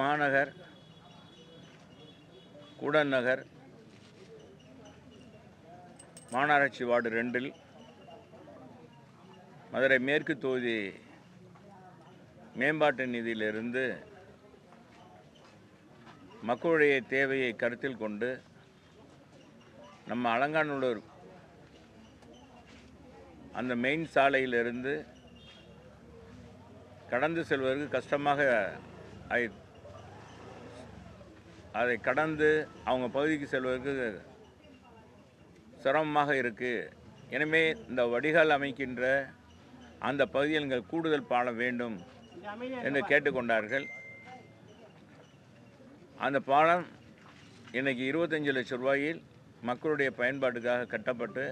மாநகர் கூடநகர் நகர் மாநகராட்சி வார்டு ரெண்டில் மதுரை மேற்கு தொகுதி மேம்பாட்டு நிதியிலிருந்து மக்களுடைய தேவையை கருத்தில் கொண்டு நம்ம அலங்காநல்லூர் அந்த மெயின் சாலையிலிருந்து கடந்து செல்வதற்கு கஷ்டமாக ஆயிற்று. அதை கடந்து அவங்க பகுதிக்கு செல்வதற்கு சிரமமாக இருக்குது எனவே இந்த வடிகால் அமைக்கின்ற அந்த பகுதியில் நீங்கள் கூடுதல் பாலம் வேண்டும் என்று கேட்டுக்கொண்டார்கள். அந்த பாலம் இன்றைக்கி இருபத்தஞ்சு லட்சம் ரூபாயில் மக்களுடைய பயன்பாட்டுக்காக கட்டப்பட்டு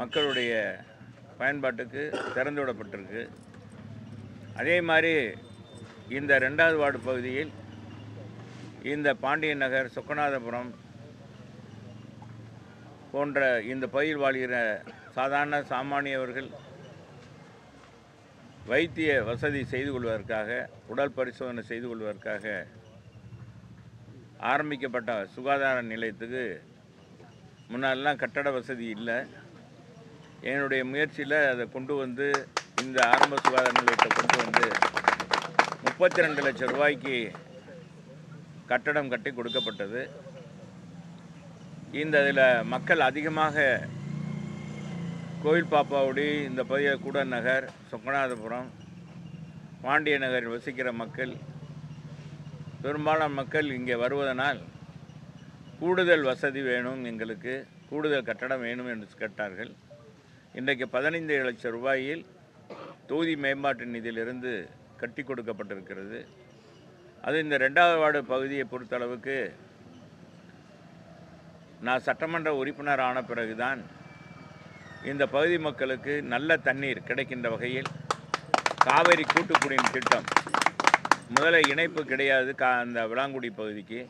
மக்களுடைய பயன்பாட்டுக்கு திறந்து விடப்பட்டிருக்கு அதே மாதிரி இந்த ரெண்டாவது வார்டு பகுதியில் இந்த பாண்டியன் நகர் சொக்கநாதபுரம் போன்ற இந்த பயிர் வாழ்கிற சாதாரண சாமானியவர்கள் வைத்திய வசதி செய்து கொள்வதற்காக உடல் பரிசோதனை செய்து கொள்வதற்காக ஆரம்பிக்கப்பட்ட சுகாதார நிலையத்துக்கு முன்னாடிலாம் கட்டட வசதி இல்லை. என்னுடைய முயற்சியில் அதை கொண்டு வந்து இந்த ஆரம்ப சுகாதார நிலையத்தை கொண்டு வந்து முப்பத்தி ரெண்டு லட்சம் ரூபாய்க்கு கட்டடம் கட்டி கொடுக்கப்பட்டது. இந்த இதில் மக்கள் அதிகமாக கோவில் பாப்பாவுடி இந்த பகுதியில் கூடன் நகர் சொக்கநாதபுரம் பாண்டிய நகரில் வசிக்கிற மக்கள் பெரும்பாலான மக்கள் இங்கே வருவதனால் கூடுதல் வசதி வேணும் எங்களுக்கு கூடுதல் கட்டடம் வேணும் என்று கேட்டார்கள். இன்றைக்கு பதினைந்து லட்சம் ரூபாயில் தொகுதி மேம்பாட்டு நிதியிலிருந்து கட்டி கொடுக்கப்பட்டிருக்கிறது. அது இந்த ரெண்டாவது வார்டு பகுதியை பொறுத்தளவுக்கு நான் சட்டமன்ற உறுப்பினர் ஆன பிறகுதான் இந்த பகுதி மக்களுக்கு நல்ல தண்ணீர் கிடைக்கின்ற வகையில் காவிரி கூட்டுக்குடியின் திட்டம் முதல்ல இணைப்பு கிடையாது கா அந்த விளாங்குடி பகுதிக்கு.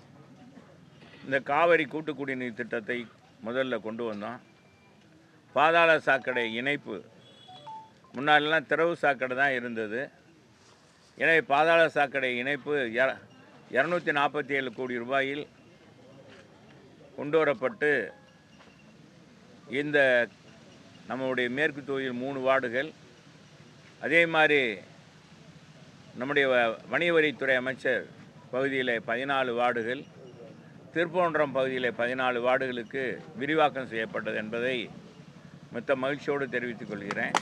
இந்த காவிரி கூட்டுக்குடிநீர் திட்டத்தை முதல்ல கொண்டு வந்தோம். பாதாள சாக்கடை இணைப்பு முன்னாடிலாம் திறவு சாக்கடை தான் இருந்தது. எனவே பாதாள சாக்கடை இணைப்பு இரநூத்தி நாற்பத்தி ஏழு கோடி ரூபாயில் கொண்டு வரப்பட்டு இந்த நம்முடைய மேற்கு தொகுதியில் மூணு வார்டுகள். அதே மாதிரி நம்முடைய வ- வணிக வரித்துறை அமைச்சர் பகுதியில் பதினாலு வார்டுகள். திருப்போன்றம் பகுதியில் பதினாலு வார்டுகளுக்கு விரிவாக்கம் செய்யப்பட்டது என்பதை மித்த மகிழ்ச்சியோடு தெரிவித்துக் கொள்கிறேன்.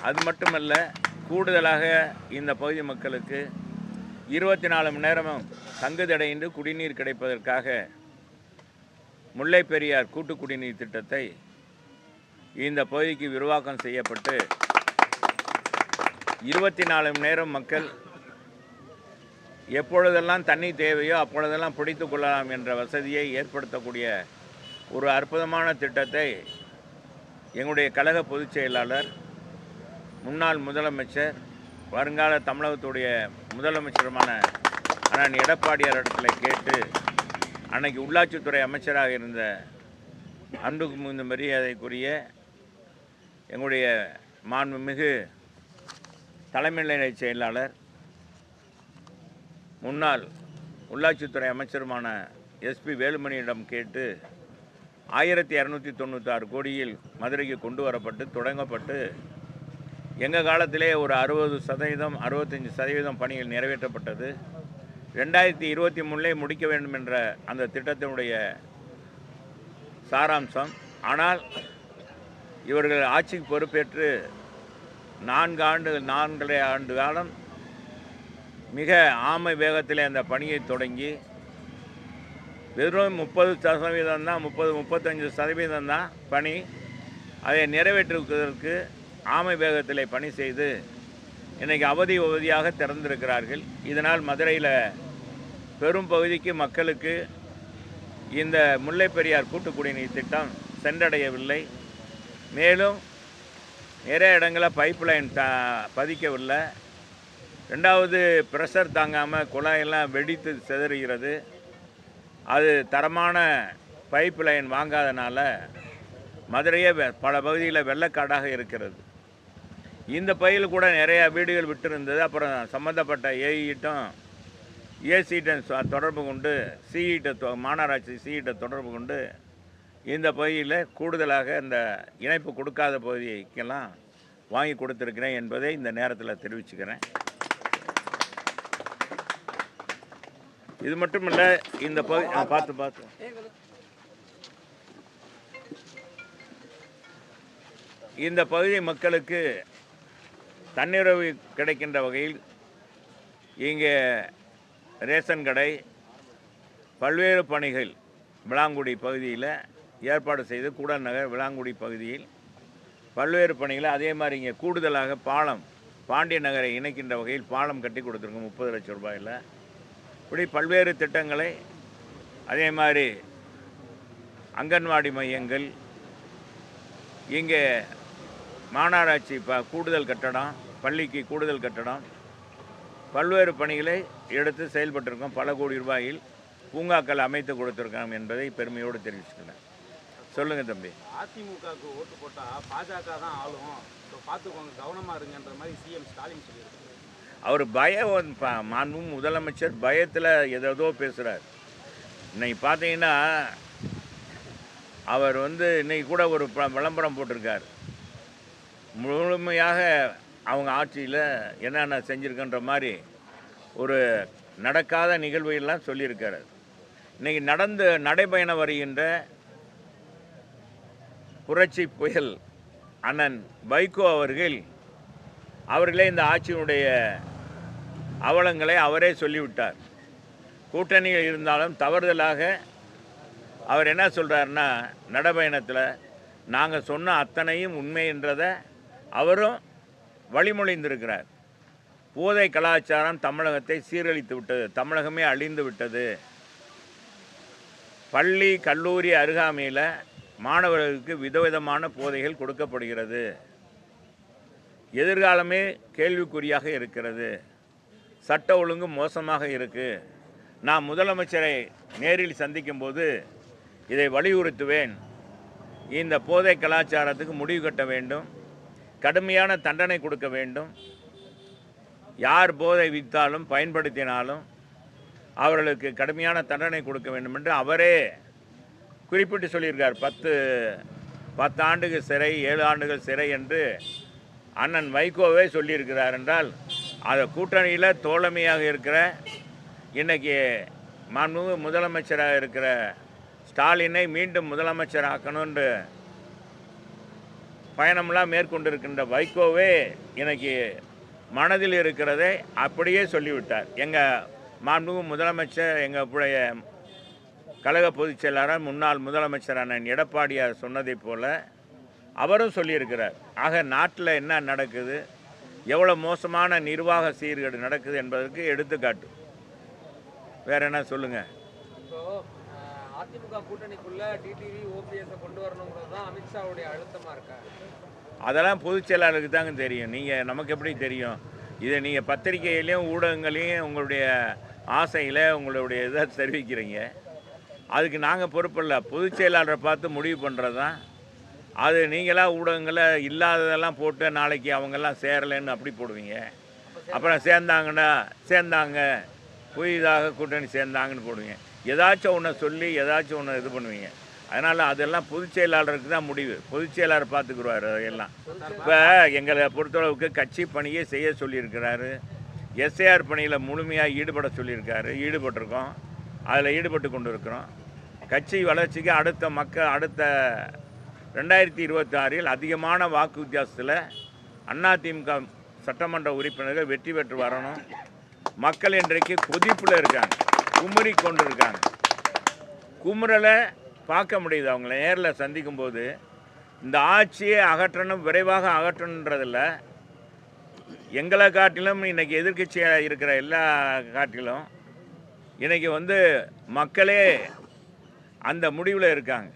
அது மட்டுமல்ல கூடுதலாக இந்த பகுதி மக்களுக்கு இருபத்தி நாலு மணி நேரமும் தங்குதடையின்றி குடிநீர் கிடைப்பதற்காக முல்லை பெரியார் கூட்டு குடிநீர் திட்டத்தை இந்த பகுதிக்கு விரிவாக்கம் செய்யப்பட்டு இருபத்தி நாலு மணி நேரம் மக்கள் எப்பொழுதெல்லாம் தண்ணி தேவையோ அப்பொழுதெல்லாம் பிடித்து கொள்ளலாம் என்ற வசதியை ஏற்படுத்தக்கூடிய ஒரு அற்புதமான திட்டத்தை எங்களுடைய கழக பொதுச் செயலாளர் முன்னாள் முதலமைச்சர் வருங்கால தமிழகத்துடைய முதலமைச்சருமான அண்ணன் எடப்பாடியார் இடத்துல கேட்டு அன்னைக்கு உள்ளாட்சித்துறை அமைச்சராக இருந்த அன்புக்கு மிகுந்த மரியாதைக்குரிய எங்களுடைய மாண்புமிகு தலைமை நிலைய செயலாளர் முன்னாள் உள்ளாட்சித்துறை அமைச்சருமான எஸ்பி வேலுமணியிடம் கேட்டு ஆயிரத்தி இரநூத்தி தொண்ணூற்றாறு கோடியில் மதுரைக்கு கொண்டு வரப்பட்டு தொடங்கப்பட்டு எங்கள் காலத்திலே ஒரு அறுபது சதவீதம் அறுபத்தஞ்சி சதவீதம் பணிகள் நிறைவேற்றப்பட்டது. ரெண்டாயிரத்தி இருபத்தி மூணுலே முடிக்க வேண்டும் என்ற அந்த திட்டத்தினுடைய சாராம்சம். ஆனால் இவர்கள் ஆட்சிக்கு பொறுப்பேற்று நான்கு ஆண்டு நான்கரை ஆண்டு காலம் மிக ஆமை வேகத்திலே அந்த பணியை தொடங்கி வெறும் முப்பது சதவீதம் தான் முப்பது முப்பத்தஞ்சு சதவீதம் தான் பணி. அதை நிறைவேற்றுவதற்கு ஆமை வேகத்தில் பணி செய்து இன்றைக்கி அவதி உவதியாக திறந்திருக்கிறார்கள். இதனால் மதுரையில் பெரும் பகுதிக்கு மக்களுக்கு இந்த முல்லை பெரியார் கூட்டு குடிநீர் திட்டம் சென்றடையவில்லை. மேலும் நிறைய இடங்களில் பைப் லைன் த பதிக்கவில்லை. ரெண்டாவது ப்ரெஷர் தாங்காமல் குழாயெல்லாம் வெடித்து சிதறுகிறது. அது தரமான பைப் லைன் வாங்காதனால மதுரையே வெ- பல பகுதியில் வெள்ளக்காடாக இருக்கிறது. இந்த பையில் கூட நிறையா வீடுகள் விட்டுருந்தது. அப்புறம் சம்மந்தப்பட்ட ஏஇட்டும் ஏசிட்ட தொடர்பு கொண்டு சிஇட்ட தொ மாநகராட்சி சிஇட்ட தொடர்பு கொண்டு இந்த பகுதியில் கூடுதலாக இந்த இணைப்பு கொடுக்காத பகுதிக்கெல்லாம் வாங்கி கொடுத்துருக்கிறேன் என்பதை இந்த நேரத்தில் தெரிவிச்சுக்கிறேன். இது மட்டும் இல்லை இந்த பகுதி பார்த்து பார்த்து. இந்த பகுதி மக்களுக்கு தன்னிறைவு கிடைக்கின்ற வகையில் இங்கே ரேஷன் கடை பல்வேறு பணிகள் விளாங்குடி பகுதியில் ஏற்பாடு செய்து கூடநகர் நகர் விளாங்குடி பகுதியில் பல்வேறு பணிகளை அதே மாதிரி இங்கே கூடுதலாக பாலம் பாண்டிய நகரை இணைக்கின்ற வகையில் பாலம் கட்டி கொடுத்துருக்கோம் முப்பது லட்சம் ரூபாயில். இப்படி பல்வேறு திட்டங்களை அதே மாதிரி அங்கன்வாடி மையங்கள் இங்கே மாநகராட்சி ப கூடுதல் கட்டடம் பள்ளிக்கு கூடுதல் கட்டடம். பல்வேறு பணிகளை எடுத்து செயல்பட்டிருக்கோம். பல கோடி ரூபாயில் பூங்காக்கள் அமைத்து கொடுத்துருக்கோம் என்பதை பெருமையோடு தெரிவிச்சுக்கிறேன். சொல்லுங்கள் தம்பி. அதிமுகவுக்கு ஓட்டு போட்டா பாஜக தான் ஆளும். பார்த்துக்கோங்க கவனமா இருங்கன்ற மாதிரி சிஎம் ஸ்டாலின் சொல்லியிருக்காரு. அவர் பயம் ப- மாண்பு முதலமைச்சர் பயத்தில் ஏதேதோ பேசுகிறார் இன்னைக்கு பார்த்தீங்கன்னா அவர் வந்து இன்னைக்கு கூட ஒரு ப- விளம்பரம் போட்டிருக்கார். முழுமையாக அவங்க ஆட்சியில் என்னென்ன செஞ்சுருக்கன்ற மாதிரி ஒரு நடக்காத நிகழ்வுகள்லாம் சொல்லியிருக்காரு. இன்றைக்கி நடந்து நடைபயணம் வருகின்ற புரட்சி புயல் அண்ணன் வைகோ அவர்கள் அவர்களே இந்த ஆட்சியினுடைய அவலங்களை அவரே சொல்லிவிட்டார். கூட்டணியில் இருந்தாலும் தவறுதலாக அவர் என்ன சொல்கிறாருன்னா நடைபயணத்தில் நாங்கள் சொன்ன அத்தனையும் உண்மை என்றதை அவரும் வழிமொழிந்திருக்கிறார். போதை கலாச்சாரம் தமிழகத்தை சீரழித்து விட்டது தமிழகமே அழிந்து விட்டது. பள்ளி கல்லூரி அருகாமையில் மாணவர்களுக்கு விதவிதமான போதைகள் கொடுக்கப்படுகிறது. எதிர்காலமே கேள்விக்குறியாக இருக்கிறது. சட்ட ஒழுங்கு மோசமாக இருக்குது நான் முதலமைச்சரை நேரில் சந்திக்கும்போது இதை வலியுறுத்துவேன். இந்த போதை கலாச்சாரத்துக்கு முடிவு கட்ட வேண்டும். கடுமையான தண்டனை கொடுக்க வேண்டும். யார் போதை விற்றாலும் பயன்படுத்தினாலும் அவர்களுக்கு கடுமையான தண்டனை கொடுக்க வேண்டும் என்று அவரே குறிப்பிட்டு சொல்லியிருக்கார். பத்து பத்து ஆண்டுகள் சிறை ஏழு ஆண்டுகள் சிறை என்று அண்ணன் வைகோவே சொல்லியிருக்கிறார் என்றால் அந்த கூட்டணியில் தோழமையாக இருக்கிற இன்றைக்கி மாண்புமிகு முதலமைச்சராக இருக்கிற ஸ்டாலினை மீண்டும் முதலமைச்சர் ஆக்கணும்னு பயணம்லாம் மேற்கொண்டிருக்கின்ற வைகோவே எனக்கு மனதில் இருக்கிறதை அப்படியே சொல்லிவிட்டார். எங்கள் மாண்புமிகு முதலமைச்சர் எங்களுடைய கழக பொதுச் செயலாளர் முன்னாள் முதலமைச்சர் அண்ணன் எடப்பாடியார் சொன்னதைப் போல் அவரும் சொல்லியிருக்கிறார். ஆக நாட்டில் என்ன நடக்குது? எவ்வளோ மோசமான நிர்வாக சீர்கேடு நடக்குது என்பதற்கு எடுத்துக்காட்டு. வேற என்ன சொல்லுங்கள் அதிமுக கூட்டணிக்குள்ள டிடிவி ஓபிஎஸ் கொண்டு வரணுங்கிறது தான் அமித்ஷாவுடைய அழுத்தமாக இருக்கா? அதெல்லாம் பொதுச் செயலாளருக்கு தாங்க தெரியும். நீங்கள் நமக்கு எப்படி தெரியும்? இதை நீங்கள் பத்திரிகையிலையும் ஊடகங்களையும் உங்களுடைய ஆசையில் உங்களுடைய இதை தெரிவிக்கிறீங்க. அதுக்கு நாங்கள் பொறுப்பில்ல. பொதுச் செயலாளரை பார்த்து முடிவு பண்ணுறது தான் அது நீங்களாம் ஊடகங்களை இல்லாததெல்லாம் போட்டு நாளைக்கு அவங்கெல்லாம் சேரலைன்னு அப்படி போடுவீங்க. அப்புறம் சேர்ந்தாங்கன்னா சேர்ந்தாங்க புதிதாக கூட்டணி சேர்ந்தாங்கன்னு போடுவீங்க. ஏதாச்சும் ஒன்று சொல்லி ஏதாச்சும் ஒன்று இது பண்ணுவீங்க. அதனால் அதெல்லாம் பொதுச் செயலாளருக்கு தான் முடிவு. பொதுச் செயலாளர் பார்த்துக்குருவார் அதையெல்லாம் இப்போ எங்களை பொறுத்தளவுக்கு கட்சி பணியை செய்ய சொல்லியிருக்கிறாரு. எஸ்ஏஆர் பணியில் முழுமையாக ஈடுபட சொல்லியிருக்காரு. ஈடுபட்டிருக்கோம். அதில் ஈடுபட்டு கொண்டு இருக்கிறோம் கட்சி வளர்ச்சிக்கு அடுத்த மக்கள் அடுத்த ரெண்டாயிரத்தி இருபத்தி ஆறில் அதிகமான வாக்கு வித்தியாசத்தில் அதிமுக சட்டமன்ற உறுப்பினர்கள் வெற்றி பெற்று வரணும். மக்கள் இன்றைக்கு கொதிப்பில் இருக்காங்க. குமரி கொண்டு இருக்காங்க குமுறலை பார்க்க முடியுது. அவங்கள நேரில் சந்திக்கும் போது இந்த ஆட்சியை அகற்றணும் விரைவாக அகற்றணுன்றதில்ல. எங்களை காட்டிலும் இன்னைக்கு எதிர்க்கட்சியாக இருக்கிற எல்லா காட்டிலும் இன்னைக்கு வந்து மக்களே அந்த முடிவில் இருக்காங்க.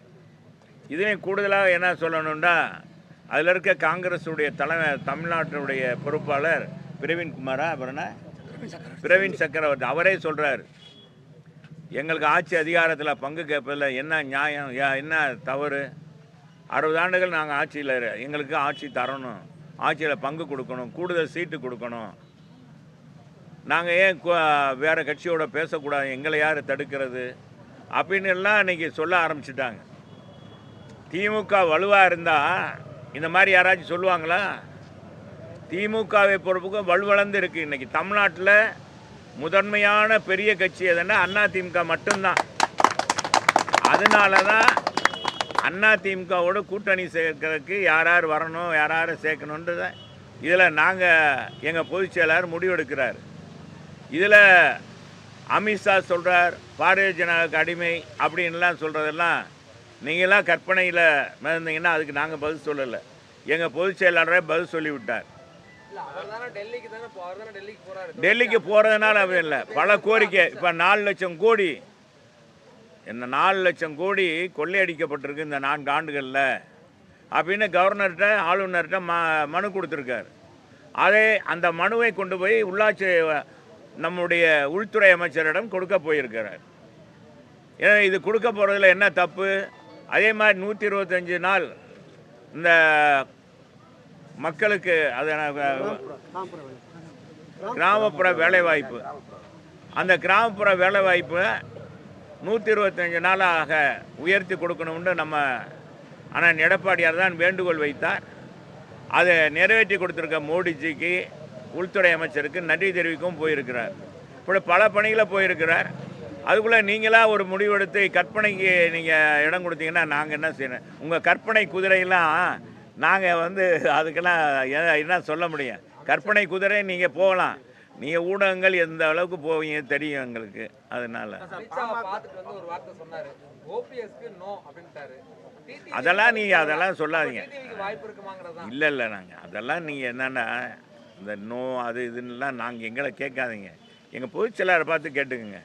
இதுலேயும் கூடுதலாக என்ன சொல்லணும்னா அதில் இருக்க காங்கிரஸுடைய தலைமை தமிழ்நாட்டினுடைய பொறுப்பாளர் பிரவீன் குமாரா அப்புறம் பிரவீன் சக்கரவர்த்தி. அவரே சொல்கிறார் எங்களுக்கு ஆட்சி அதிகாரத்தில் பங்கு கேட்பதில் என்ன நியாயம்? என்ன தவறு? அறுபது ஆண்டுகள் நாங்கள் ஆட்சியில் எங்களுக்கு ஆட்சி தரணும். ஆட்சியில் பங்கு கொடுக்கணும். கூடுதல் சீட்டு கொடுக்கணும். நாங்கள் ஏன் வேறு கட்சியோட பேசக்கூடாது? எங்களை யார் தடுக்கிறது? அப்படின்னு எல்லாம் இன்னைக்கு சொல்ல ஆரம்பிச்சிட்டாங்க. திமுக வலுவாக இருந்தால் இந்த மாதிரி யாராச்சும் சொல்லுவாங்களா? திமுகவை பொறுப்புக்கும் வலுவளர்ந்து இருக்குது இன்றைக்கி தமிழ்நாட்டில் முதன்மையான பெரிய கட்சி எதுன்னா அண்ணா திமுக மட்டும்தான். அதனால தான் அண்ணா திமுகவோட கூட்டணி சேர்க்கறதுக்கு யார் யார் வரணும் யார் யார் சேர்க்கணுன்றத இதில் நாங்கள் எங்கள் பொதுச் செயலாளர் முடிவெடுக்கிறார். இதில் அமித்ஷா சொல்கிறார் பாரதிய ஜனதாவுக்கு அடிமை அப்படின்லாம் சொல்கிறதெல்லாம் நீங்களாம் கற்பனையில் மிதந்தீங்கன்னா அதுக்கு நாங்கள் பதில் சொல்லலை. எங்கள் பொதுச் செயலாளரே பதில் சொல்லிவிட்டார். டெல்லிக்கு போகிறதுனால அவன் இல்லை. பல கோரிக்கை. இப்போ நாலு லட்சம் கோடி. இந்த நாலு லட்சம் கோடி கொள்ளையடிக்கப்பட்டிருக்கு இந்த நான்கு ஆண்டுகளில். அப்படின்னு கவர்னர்கிட்ட ஆளுநர்கிட்ட ம மனு கொடுத்துருக்காரு. அதே அந்த மனுவை கொண்டு போய் உள்ளாட்சி நம்முடைய உள்துறை அமைச்சரிடம் கொடுக்க போயிருக்கிறார். ஏன்னா இது கொடுக்க போகிறதுல என்ன தப்பு? அதே மாதிரி நூற்றி இருபத்தஞ்சு நாள் இந்த மக்களுக்கு அதை கிராமப்புற வேலைவாய்ப்பு. அந்த கிராமப்புற வேலைவாய்ப்பை நூற்றி இருபத்தஞ்சு நாளாக உயர்த்தி கொடுக்கணும்னு நம்ம அண்ணன் எடப்பாடியார் தான் வேண்டுகோள் வைத்தார். அதை நிறைவேற்றி கொடுத்துருக்க மோடிஜிக்கு உள்துறை அமைச்சருக்கு நன்றி தெரிவிக்கவும் போயிருக்கிறார். இப்படி பல பணிகளை போயிருக்கிறார். அதுக்குள்ளே நீங்களாக ஒரு முடிவெடுத்து கற்பனைக்கு நீங்கள் இடம் கொடுத்தீங்கன்னா நாங்கள் என்ன செய்யணும்? உங்கள் கற்பனை குதிரையெல்லாம் நாங்கள் வந்து அதுக்கெல்லாம் என்ன சொல்ல முடியும்? கற்பனை குதிரை நீங்கள் போகலாம். நீங்கள் ஊடகங்கள் எந்த அளவுக்கு போவீங்க தெரியும் எங்களுக்கு. அதனால். அதெல்லாம் நீங்க அதெல்லாம் சொல்லாதீங்க. இல்லை இல்லை நாங்கள் அதெல்லாம் நீங்கள் என்னென்னா இந்த நோ அது இதுன்னெலாம் நாங்கள் எங்களை கேட்காதீங்க. எங்கள் பொதுச் செயலாளரை பார்த்து கேட்டுக்குங்க.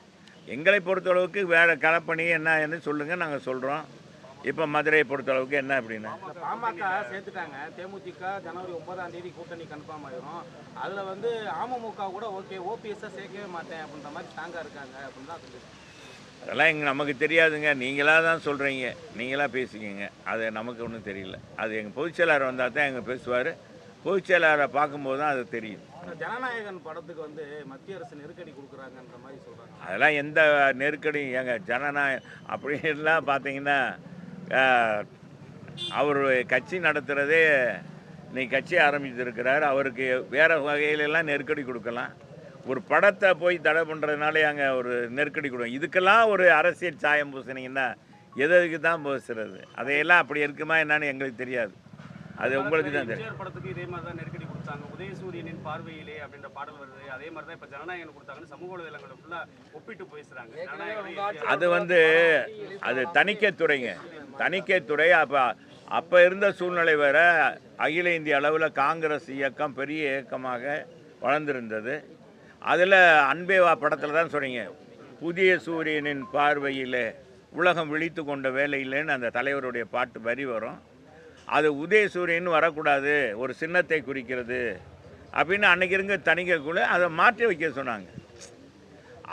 எங்களை பொறுத்தளவுக்கு வேறு கலப்பணி என்ன சொல்லுங்கள் நாங்கள் சொல்கிறோம் இப்போ மதுரையை பொறுத்தளவுக்கு என்ன அப்படின்னு? பாமக சேர்த்துட்டாங்க. தேமுதிக ஜனவரி ஒன்பதாம் தேதி கூட்டணி கன்ஃபார்ம் ஆயிரும். அதுல வந்து அமமுக கூட ஓகே ஓபிஎஸ் சேர்க்கவே மாட்டேன் அப்படின்ற மாதிரி ஸ்ட்ராங்கா இருக்காங்க அப்படின்னு தான் சொல்லுது அதெல்லாம் எங்க நமக்கு தெரியாதுங்க. நீங்களாக தான் சொல்கிறீங்க நீங்களாக பேசிக்கிங்க. அது நமக்கு ஒன்றும் தெரியல. அது எங்கள் பொதுச் செயலாளர் வந்தால் தான் எங்கள் பேசுவார். பொதுச் செயலாளரை பார்க்கும்போது தான் அது தெரியும். ஜனநாயகன் படத்துக்கு வந்து மத்திய அரசு நெருக்கடி கொடுக்குறாங்கன்ற மாதிரி சொல்றாங்க. அதெல்லாம் எந்த நெருக்கடியும் ஏங்க ஜனநாயக அப்படின்லாம் பார்த்தீங்கன்னா அவர் கட்சி நடத்துகிறதே இன்னைக்கு கட்சி ஆரம்பிச்சிருக்கிறார் அவருக்கு வேறு வகையிலெல்லாம் நெருக்கடி கொடுக்கலாம். ஒரு படத்தை போய் தடை பண்ணுறதுனாலே அங்கே ஒரு நெருக்கடி கொடுக்கும் இதுக்கெல்லாம் ஒரு அரசியல் சாயம் பூசினீங்கன்னா எது எதுக்கு தான் பூசுறது? அதையெல்லாம் அப்படி இருக்குமா என்னன்னு எங்களுக்கு தெரியாது. அது உங்களுக்கு தான் தெரியும். கொடுத்தாங்க உதயசூரியனின் பார்வையிலே அப்படின்ற பாடல் வருது. அதே மாதிரி தான் இப்போ ஜனநாயகன் கொடுத்தாங்கன்னு சமூக வலைதளங்களை ஃபுல்லாக ஒப்பிட்டு ஆட்சி அது வந்து அது தணிக்கைத்துறைங்க தணிக்கைத்துறை அப்போ அப்போ இருந்த சூழ்நிலை வேற. அகில இந்திய அளவில் காங்கிரஸ் இயக்கம் பெரிய இயக்கமாக வளர்ந்திருந்தது. அதில் அன்பேவா படத்தில் தான் சொன்னீங்க. புதிய சூரியனின் பார்வையில் உலகம் விழித்து கொண்ட வேலையிலேன்னு அந்த தலைவருடைய பாட்டு வரி வரும். அது உதய சூரியன் வரக்கூடாது ஒரு சின்னத்தை குறிக்கிறது அப்படின்னு அன்றைக்கி இருங்க தணிக்கைக்குள்ள அதை மாற்றி வைக்க சொன்னாங்க.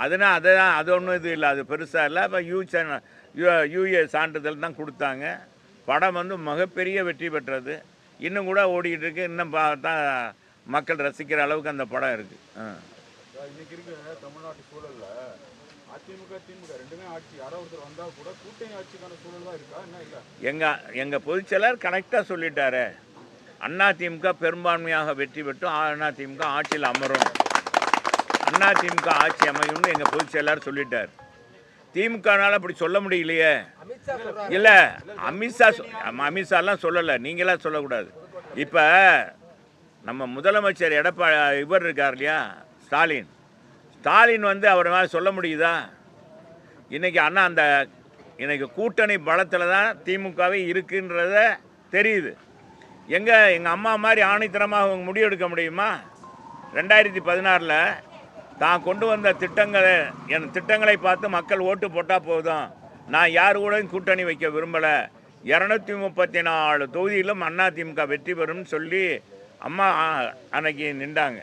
அதனால் அதை அது ஒன்றும் இது இல்லை அது பெருசாக இல்லை. இப்போ யூ யூஏ சான்றிதழ் தான் கொடுத்தாங்க. படம் வந்து மிகப்பெரிய வெற்றி பெற்றது. இன்னும் கூட ஓடிக்கிட்டு இருக்கு. இன்னும் பார்த்தா மக்கள் ரசிக்கிற அளவுக்கு அந்த படம் இருக்குது அதிமுக திமுக ரெண்டுமே ஆட்சி. யாரோ ஒருத்தர் வந்தா கூட கூட்டணி ஆட்சிக்கான சூழல் தான் இருக்கா? என்ன இல்ல? எங்கள் எங்கள் பொதுச்செயலர் கரெக்டாக சொல்லிட்டாரு. அண்ணா திமுக பெரும்பான்மையாக வெற்றி பெற்று அண்ணா திமுக ஆட்சியில் அமரும். அண்ணா திமுக ஆட்சி அமையும்னு எங்கள் பொதுச்செயலர் சொல்லிட்டார். திமுகனால அப்படி சொல்ல முடியலையே. இல்லை அமித்ஷா அமித்ஷாலாம் சொல்லலை. நீங்களாம் சொல்லக்கூடாது. இப்போ நம்ம முதலமைச்சர் எடப்பா இவர் இருக்கார் இல்லையா? ஸ்டாலின். ஸ்டாலின் வந்து அவர் மேலே சொல்ல முடியுதா? இன்றைக்கி அண்ணா அந்த இன்றைக்கி கூட்டணி பலத்தில் தான் திமுகவே இருக்குன்றத தெரியுது. எங்கே எங்கள் அம்மா மாதிரி ஆணைத்தனமாக அவங்க முடிவெடுக்க முடியுமா? ரெண்டாயிரத்தி பதினாறில் தான் கொண்டு வந்த திட்டங்களை என் திட்டங்களை பார்த்து மக்கள் ஓட்டு போட்டால் போதும். நான் யார் கூடயும் கூட்டணி வைக்க விரும்பலை. இரநூத்தி முப்பத்தி நாலு தொகுதியிலும் அதிமுக வெற்றி பெறும்னு சொல்லி அம்மா அன்னைக்கு நின்றாங்க.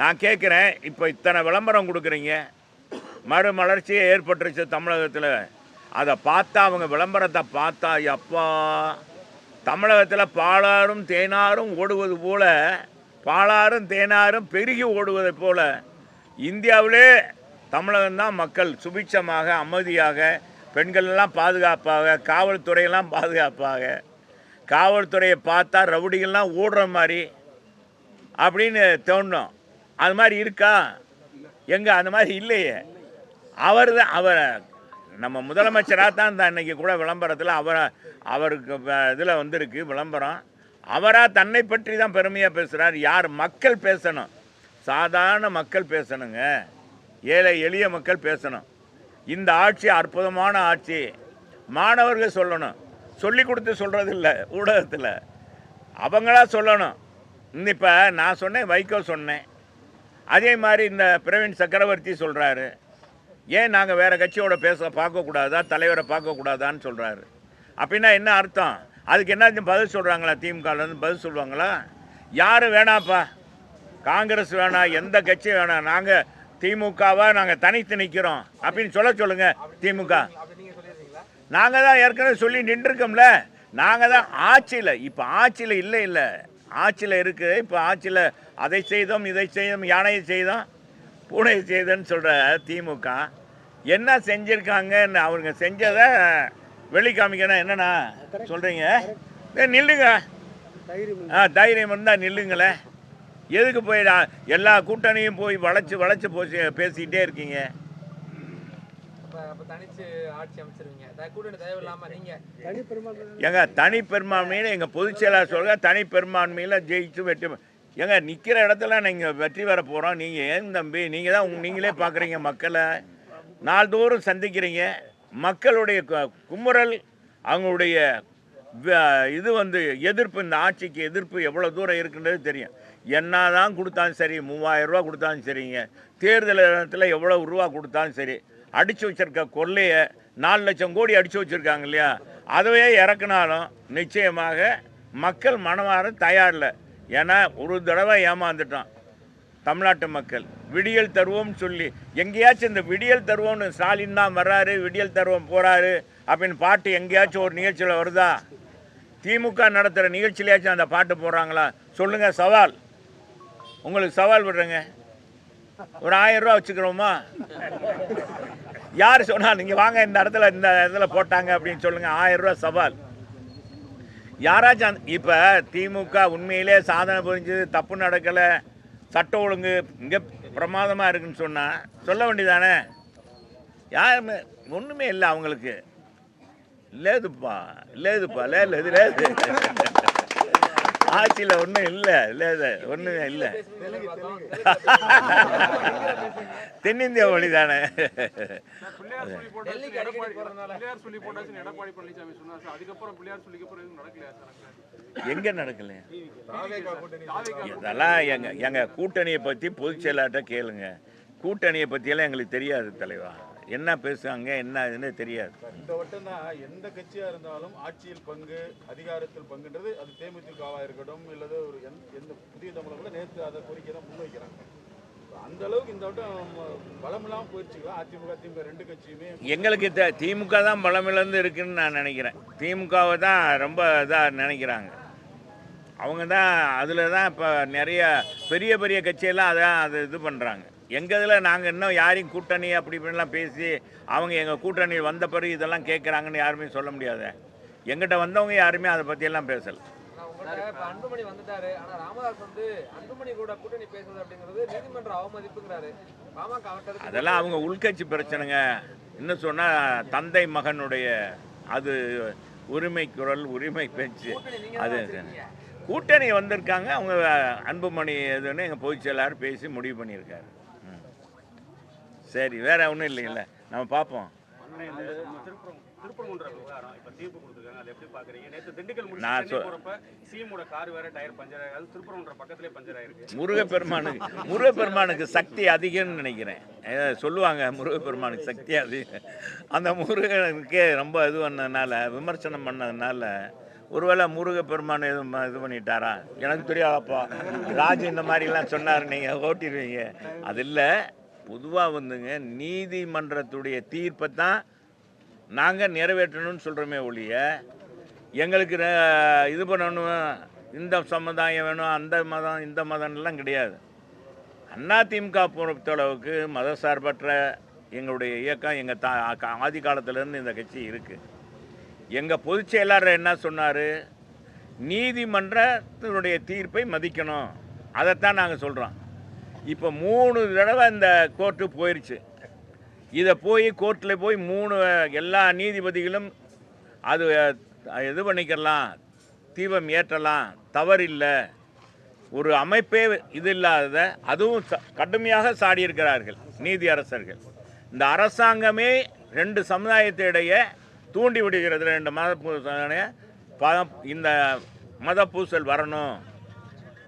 நான் கேட்குறேன் இப்போ இத்தனை விளம்பரம் கொடுக்குறீங்க. மறுமலர்ச்சியே ஏற்பட்டுருச்சு தமிழகத்தில். அதை பார்த்தா அவங்க விளம்பரத்தை பார்த்தா எப்பா தமிழகத்தில் பாலாரும் தேனாரும் ஓடுவது போல பாலாரும் தேனாரும் பெருகி ஓடுவதைப் போல இந்தியாவிலே தமிழகம் தான் மக்கள் சுபிட்சமாக அமைதியாக பெண்கள் எல்லாம் பாதுகாப்பாக காவல்துறையெல்லாம் பாதுகாப்பாக. காவல்துறையை பார்த்தா ரவுடிகள்லாம் ஓடுற மாதிரி அப்படின்னு தோணும். அது மாதிரி இருக்கா? எங்கே? அந்த மாதிரி இல்லையே. அவர் தான் அவர் நம்ம முதலமைச்சராக தான் இந்த அன்றைக்கி கூட விளம்பரத்தில் அவரை அவருக்கு இதில் வந்திருக்கு விளம்பரம். அவராக தன்னை பற்றி தான் பெருமையாக பேசுகிறார் யார்? மக்கள் பேசணும். சாதாரண மக்கள் பேசணுங்க. ஏழை எளிய மக்கள் பேசணும். இந்த ஆட்சி அற்புதமான ஆட்சி. மாணவர்கள் சொல்லணும். சொல்லி கொடுத்து சொல்கிறது இல்லை ஊடகத்தில். அவங்களா சொல்லணும். இப்போ நான் சொன்னேன் வைகோ சொன்னேன். அதே மாதிரி இந்த பிரவீன் சக்கரவர்த்தி சொல்கிறாரு ஏன் நாங்கள் வேறு கட்சியோட பேச பார்க்கக்கூடாதா தலைவரை பார்க்கக்கூடாதான்னு சொல்கிறாரு அப்படின்னா என்ன அர்த்தம்? அதுக்கு என்ன பதில் சொல்கிறாங்களா திமுகலேருந்து பதில் சொல்லுவாங்களா? யாரும் வேணாப்பா? காங்கிரஸ் வேணாம் எந்த கட்சியும் வேணாம் நாங்கள் திமுகவாக நாங்கள் தனித்து நிற்கிறோம் அப்படின்னு சொல்ல சொல்லுங்கள் திமுக. நாங்கள் தான் ஏற்கனவே சொல்லி நின்றுருக்கோம்ல. நாங்கள் தான் ஆட்சியில் இப்போ ஆட்சியில் இல்லை இல்லை. ஆட்சியில் இருக்குது இப்போ ஆட்சியில் அதை செய்தோம் இதை செய்தோம் யானையை செய்தோம் பூனையை செய்தோன்னு சொல்கிற திமுக. என்ன செஞ்சுருக்காங்கன்னு அவங்க செஞ்சதை வெளி காமிக்கணும். என்னண்ணா சொல்கிறீங்க நில்லுங்க. ஆ தைரியம் இருந்தால் நில்லுங்களேன் எதுக்கு போய் எல்லா கூட்டணியும் போய் வளைச்சு வளைச்சு போச்சு பேசிக்கிட்டே இருக்கீங்க. தனிச்சு ஆட்சி அமைச்சிருவீங்க த- கூட்டணி தேவையில்லாம நீங்க ஏங்க தனி பெரும்பான்மையில் எங்கள் பொதுச் செயலாளர் சொல்லுங்க தனி பெரும்பான்மையில் ஜெயிச்சு வெற்றி ஏங்க நிற்கிற இடத்துல நீங்கள் வெற்றி பெற போகிறோம் நீங்கள் ஏன் தம்பி நீங்கள் தான் உங்க- நீங்களே பார்க்குறீங்க மக்களை. நாள்தோறும் சந்திக்கிறீங்க. மக்களுடைய குமுறல் அவங்களுடைய இது வந்து எதிர்ப்பு இந்த ஆட்சிக்கு எதிர்ப்பு எவ்வளோ தூரம் இருக்குன்றது தெரியும். என்ன தான் கொடுத்தாலும் சரி மூவாயிரம் ரூபா கொடுத்தாலும் சரிங்க. தேர்தல் நேரத்தில் எவ்வளோ ரூபா கொடுத்தாலும் சரி அடித்து வச்சிருக்க கொள்ளையை நாலு லட்சம் கோடி அடித்து வச்சுருக்காங்க இல்லையா? அதுவே இறக்குனாலும் நிச்சயமாக மக்கள் மனமாற தயாரில்லை ஏன்னா ஒரு தடவை ஏமாந்துட்டோம். தமிழ்நாட்டு மக்கள் விடியல் தருவோம்னு சொல்லி எங்கேயாச்சும் இந்த விடியல் தருவோம்னு ஸ்டாலின் தான் வர்றாரு விடியல் தருவோம் போகிறாரு அப்படின்னு பாட்டு எங்கேயாச்சும் ஒரு நிகழ்ச்சியில் வருதா? திமுக நடத்துகிற நிகழ்ச்சியிலேயாச்சும் அந்த பாட்டு போடுறாங்களா? சொல்லுங்கள் சவால். உங்களுக்கு சவால் விடுறேங்க. ஒரு ஆயிரம் ரூபா வச்சுக்கிறோமா? யார் சொன்னால் நீங்கள் வாங்க இந்த இடத்துல இந்த இடத்துல போட்டாங்க அப்படின்னு சொல்லுங்கள் ஆயிரம் ரூபா சவால். யாராச்சும் இப்போ திமுக உண்மையிலே சாதனை புரிஞ்சது தப்பு நடக்கலை சட்ட ஒழுங்கு இங்கே பிரமாதமாக இருக்குன்னு சொன்னால் சொல்ல வேண்டியதானே? யாருமே ஒன்றுமே இல்லை அவங்களுக்கு. லேதுப்பா லேதுப்பா லே லேது இது லேது ஆட்சியில் ஒன்றும் இல்லை லேது ஒன்றுமே இல்லை. தென்னிந்திய மொழி தானே. எங்கே கூட்டணி. இதெல்லாம் எங்க எங்க கூட்டணியை பற்றி பொதுச் செயலாட்ட கேளுங்க. கூட்டணியை பற்றியெல்லாம் எங்களுக்கு தெரியாது தலைவா. என்ன பேசுவாங்க என்ன இதுன்னு தெரியாது. இந்த வட்டம் தான் எந்த கட்சியா இருந்தாலும் ஆட்சியில் பங்கு அதிகாரத்தில் பங்குன்றது அது தேமுதிகவா இருக்கட்டும் இல்லது ஒரு எந்த புதிய தமிழர்கள் நேற்று அதை கோரிக்கை தான் முன்வைக்கிறாங்க. அந்த அளவுக்கு இந்த வட்டம் பலமில்லாம போயிடுச்சுங்களா அதிமுக திமுக ரெண்டு கட்சியுமே. எங்களுக்கு த- திமுக தான் பலமிழந்து இருக்குன்னு நான் நினைக்கிறேன். திமுகவை தான் ரொம்ப இதாக நினைக்கிறாங்க. அவங்க தான் அதில் தான் இப்போ நிறைய பெரிய பெரிய கட்சியெல்லாம் அதான் அது இது பண்ணுறாங்க எங்கள் இதில் நாங்கள் இன்னும் யாரையும் கூட்டணி அப்படி இப்படின்லாம் பேசி அவங்க எங்கள் கூட்டணி வந்த பிறகு இதெல்லாம் கேட்குறாங்கன்னு யாருமே சொல்ல முடியாது. எங்கிட்ட வந்தவங்க யாருமே அதை பற்றியெல்லாம் பேசலை. அன்புமணி வந்துட்டாரு. ஆனா ராமதாஸ் வந்து அன்புமணி கூட கூட்டணி பேசுறது அப்படிங்கிறது நீதிமன்ற அவமதிப்புங்கிறாரு. பாமக அவர்கிட்ட இருக்கு. அதெல்லாம் அவங்க உள்கட்சி பிரச்சனைங்க. இன்னும் சொன்னால் தந்தை மகனுடைய அது உரிமை குரல் உரிமை பேச்சு. அது. கூட்டணி வந்திருக்காங்க. அவங்க அன்புமணி எதுன்னு எங்கள் பொதுச் செயலாளர் பேசி முடிவு பண்ணியிருக்காரு. சரி வேற ஒன்றும் இல்லைங்கள நம்ம பார்ப்போம் முருகப்பெருமானுக்கு முருகப்பெருமானுக்கு சக்தி அதிகம்னு நினைக்கிறேன். சொல்லுவாங்க முருகப்பெருமானுக்கு சக்தி அதிகம். அந்த முருகனுக்கே ரொம்ப இது பண்ணதுனால விமர்சனம் பண்ணதுனால ஒருவேளை முருகப்பெருமான் எதுவும் இது பண்ணிட்டாரா? எனக்கு தெரியாதப்பா. ராஜு இந்த மாதிரிலாம் சொன்னார் நீங்கள் ஓட்டிடுவீங்க. அது இல்லை. பொதுவாக வந்துங்க நீதிமன்றத்துடைய தீர்ப்பை தான் நாங்கள் நிறைவேற்றணும்னு சொல்கிறோமே ஒழிய எங்களுக்கு இது பண்ணணும் இந்த சமுதாயம் வேணும் அந்த மதம் இந்த மதம்லாம் கிடையாது. அதிமுக பொறுத்தளவுக்கு மதசார்பற்ற எங்களுடைய இயக்கம் எங்கள் தா கா- ஆதி காலத்திலேருந்து இந்த கட்சி இருக்குது எங்கள் பொதுச் செயலாளர் என்ன சொன்னார்? நீதிமன்றத்தினுடைய தீர்ப்பை மதிக்கணும். அதைத்தான் நாங்கள் சொல்கிறோம் இப்போ மூணு தடவை இந்த கோர்ட்டு போயிடுச்சு இதை போய் கோர்ட்டில் போய் மூணு எல்லா நீதிபதிகளும் அது இது பண்ணிக்கலாம்? தீபம் ஏற்றலாம். தவறில்லை. ஒரு அமைப்பே இது இல்லாதத அதுவும் ச- கடுமையாக சாடியிருக்கிறார்கள் நீதி அரசர்கள். இந்த அரசாங்கமே ரெண்டு சமுதாயத்திடையே தூண்டி விடுகிறது. ரெண்டு மத பூச- பதம் இந்த மத பூசல் வரணும்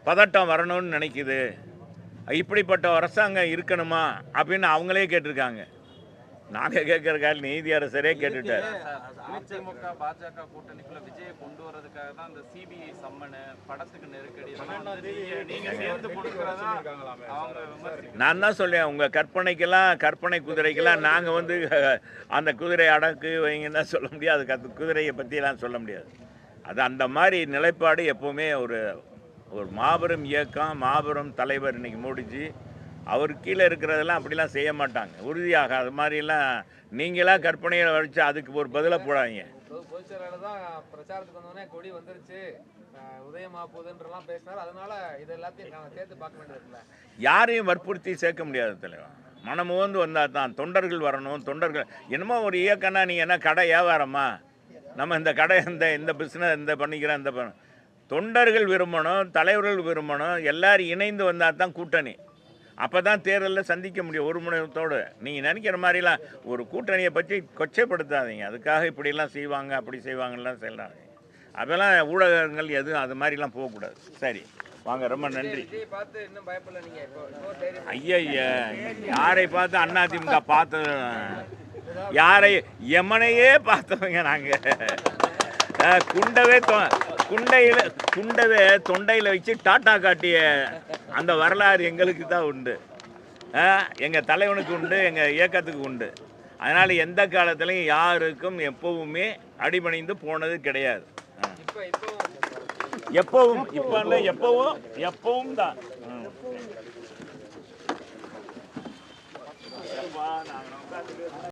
பதட்டம் வரணும்னு நினைக்குது. இப்படிப்பட்ட அரசாங்கம் இருக்கணுமா அப்படின்னு அவங்களே கேட்டிருக்காங்க. நாங்கள் கேட்குறக்கால் நீதி அரசரே கேட்டுட்டார். அதிமுக பாஜக கூட்டணிக்குள்ள விஜயை கொண்டு வர்றதுக்காக தான் சிபிஐ சம்மனு படத்துக்கு நெருக்கடி நான் தான் சொல்லேன் உங்கள் கற்பனைக்கெல்லாம் கற்பனை குதிரைக்கெல்லாம் நாங்கள் வந்து அந்த குதிரை அடக்கு வைங்கன்னா சொல்ல முடியாது. அந்த குதிரையை பற்றியெல்லாம் சொல்ல முடியாது. அது அந்த மாதிரி நிலைப்பாடு எப்போவுமே ஒரு ஒரு மாபெரும் இயக்கம் மாபெரும் தலைவர் இன்னைக்கு மோடிஜி அவர் கீழே இருக்கிறதெல்லாம் அப்படிலாம் செய்ய மாட்டாங்க. உறுதியாக அது மாதிரிலாம் நீங்களாம் கற்பனையில் வச்சு அதுக்கு ஒரு பதிலை போடாதீங்க. பொது- பொதுச் செயலாளர் தான் பிரச்சாரத்துக்கு வந்தோடனே கொடி வந்துருச்சு. உதயமா போகுதுன்றலாம் பேசினார். அதனால இது எல்லாத்தையும் சேர்த்து பார்க்க வேண்டியது இருக்குல்ல யாரையும் வற்புறுத்தி சேர்க்க முடியாது தலைவா. மனமுவந்து வந்தால் தான் தொண்டர்கள் வரணும் தொண்டர்கள். என்னமோ ஒரு இயக்கம்னா நீ என்ன கடை வியாபாரமா? நம்ம இந்த கடை இந்த இந்த பிஸ்னஸ் இந்த பண்ணிக்கிறோம் இந்த பண்ண. தொண்டர்கள் விரும்பணும் தலைவர்கள் விரும்பணும் எல்லாரும் இணைந்து வந்தால் தான் கூட்டணி. அப்போ தான் தேர்தலில் சந்திக்க முடியும் ஒரு முனையத்தோடு. நீங்கள் நினைக்கிற மாதிரிலாம் ஒரு கூட்டணியை பற்றி கொச்சைப்படுத்தாதீங்க. அதுக்காக இப்படிலாம் செய்வாங்க அப்படி செய்வாங்கலாம் செய்யலாதீங்க அதெல்லாம் ஊடகங்கள் எதுவும் அது மாதிரிலாம் போகக்கூடாது. சரி வாங்க ரொம்ப நன்றி. பார்த்து ஐயா யாரை பார்த்து அண்ணா திமுக பார்த்தது? யாரை எமனையே பார்த்தவங்க நாங்கள் குண்டவே தொ- குண்டையில் குண்டதை தொண்டையில் வச்சு டாட்டா காட்டிய அந்த வரலாறு எங்களுக்கு தான் உண்டு. எங்கள் தலைவனுக்கு உண்டு எங்கள் இயக்கத்துக்கு உண்டு. அதனால் எந்த காலத்துலையும் யாருக்கும் எப்பவுமே அடிபணிந்து போனது கிடையாது. எப்பவும் இப்போ இல்லை எப்பவும் எப்பவும் தான். ம்.